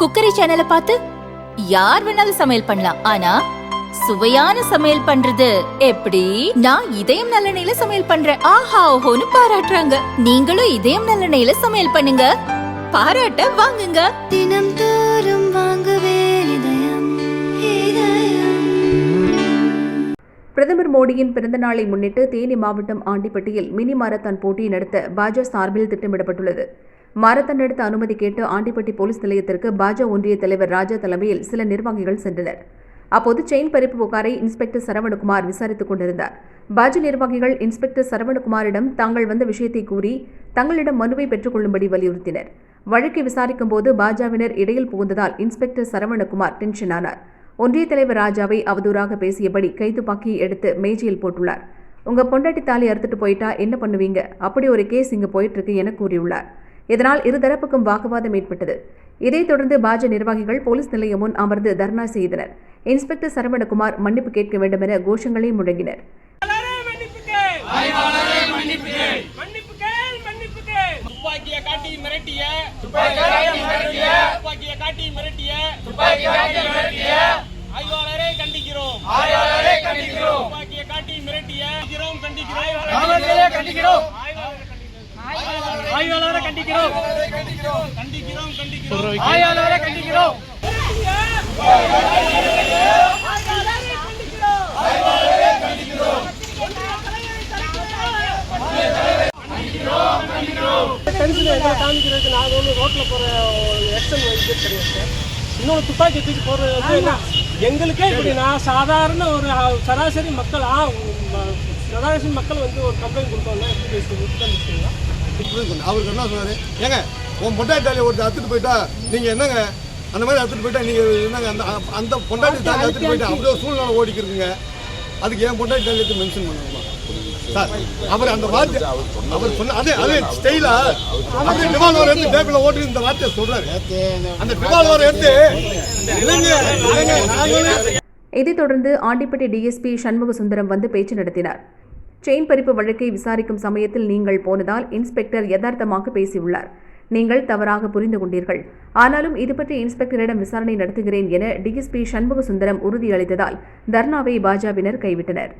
Cookery சேனலை பார்த்து யார் வேணாலும் சமையல் பண்ணலாம். ஆனா சுவையான சமையல் பண்றது எப்படி? நான் இதயம் நல்லெண்ணெயில சமையல் பண்றேன். ஆஹா ஓஹோன்னு பாராட்டுறாங்க. நீங்களும் இதயம் நல்லெண்ணெயில சமையல் பண்ணுங்க. பாராட்ட வாங்குங்க. தினம் தோறும் வாங்குவே இதயம் இதயம். பிரதமர் மோடியின் பிறந்த நாளை முன்னிட்டு தேனி மாவட்டம் ஆண்டிப்பட்டியில் மினி மாரத்தான் போட்டி நடத்த பாஜ சார்பில் திட்டமிடப்பட்டுள்ளது. மாரத்தான் நடத்த அனுமதி கேட்டு ஆண்டிப்பட்டி போலீஸ் நிலையத்திற்கு பாஜ ஒன்றிய தலைவர் ராஜா தலைமையில் சில நிர்வாகிகள் சென்றனர். அப்போது செயின் பறிப்பு புகாரை இன்ஸ்பெக்டர் சரவணகுமார் விசாரித்துக் கொண்டிருந்தார். பாஜ நிர்வாகிகள் இன்ஸ்பெக்டர் சரவணகுமாரிடம் தாங்கள் வந்த விஷயத்தை கூறி தங்களிடம் மனுவை பெற்றுக் கொள்ளும்படி வலியுறுத்தினர். வழக்கை விசாரிக்கும் போது பாஜவினர் இடையில் புகுந்ததால் இன்ஸ்பெக்டர் சரவணகுமார் டென்ஷன் ஆனார். ஒன்றிய தலைவர் ராஜாவை அவதூறாக பேசியபடி கைத்துப்பாக்கியை எடுத்து மேஜையில் போட்டுள்ளார். உங்க பொண்டாட்டி தாலி அறுத்துட்டு போயிட்டா என்ன பண்ணுவீங்க? அப்படி ஒரு கேஸ் இங்க போயிட்டு இருக்கு என கூறியுள்ளார். இதனால் இருதரப்புக்கும் வாக்குவாதம் ஏற்பட்டது. இதைத் தொடர்ந்து பாஜ நிர்வாகிகள் போலீஸ் நிலையம் முன் அமர்ந்து தர்ணா செய்தனர். இன்ஸ்பெக்டர் சரவணகுமார் மன்னிப்பு கேட்க வேண்டும் என கோஷங்களை முழங்கினர். ஆய்வாளரே மன்னிப்பு கேள். மன்னிப்பு கேள். மன்னிப்பு கேள் துப்பாக்கிய காட்டி மிரட்டிய. துப்பாக்கிய காட்டி மிரட்டிய. துப்பாக்கிய காட்டி மிரட்டிய. துப்பாக்கிய காட்டி மிரட்டிய. ஆய்வாளரே கண்டிக்கிறோம். ஆய்வாளரே கண்டிக்கிறோம். துப்பாக்கிய காட்டி மிரட்டிய. கண்டிக்கிறோம் கண்டிக்கிறோம். ஆய்வாளரே கண்டிக்கிறோம். ஆய்வாளரே கண்டிக்கிறோம். கண்டிக்கிறோம் கண்டிக்கிறோம் டென்ஷன் எங்களை நாங்கள் ஒன்று ரோட்டில் போகிற எக்ஷன் இது கிடையாது சார் இன்னொரு துப்பாக்கி தூக்கி போடுறது என்ன? எங்களுக்கே இப்படி சாதாரண ஒரு சராசரி மக்கள் ஆ சராசரி மக்கள் வந்து ஒரு கம்ப்ளைண்ட் கொடுத்தோம்னா எப்படி பேசுறது? தான். அவருக்கு என்ன சொன்னாரு? ஏங்க உன் பொண்டாட்டி தாலியை ஒருத்தர் அத்துட்டு போயிட்டா நீங்க என்னங்க? அந்த மாதிரி அத்துட்டு போயிட்டா நீங்க என்னங்க அந்த அந்த பொண்டாட்டி தாலி அத்துட்டு போயிட்டா ஒரு சூழ்நிலை ஓடிக்கிறதுங்க அதுக்கு என் பொண்டாட்டி தாலி எடுத்து மென்ஷன் பண்ணணுமா? சார் அவர் அந்த வார்த்தை அவர் சொன்ன அதே அதே ஸ்டைலா அவர் ரிவால்வர் எடுத்து டேபிள் ஓட்டு இந்த வார்த்தையை சொல்றாரு. அந்த ரிவால்வர் எடுத்து இல்லைங்க இல்லைங்க நாங்களும் இதைத் தொடர்ந்து ஆண்டிப்பட்டி டிஎஸ்பி சண்முக சுந்தரம் வந்து பேச்சு நடத்தினார். செயின் பறிப்பு வழக்கை விசாரிக்கும் சமயத்தில் நீங்கள் போனதால் இன்ஸ்பெக்டர் யதார்த்தமாக பேசியுள்ளார். நீங்கள் தவறாக புரிந்து கொண்டீர்கள். ஆனாலும் இது பற்றி இன்ஸ்பெக்டரிடம் விசாரணை நடத்துகிறேன் என டிஎஸ்பி சண்முக சுந்தரம் உறுதியளித்ததால் தர்ணாவை பாஜவினர் கைவிட்டனர்.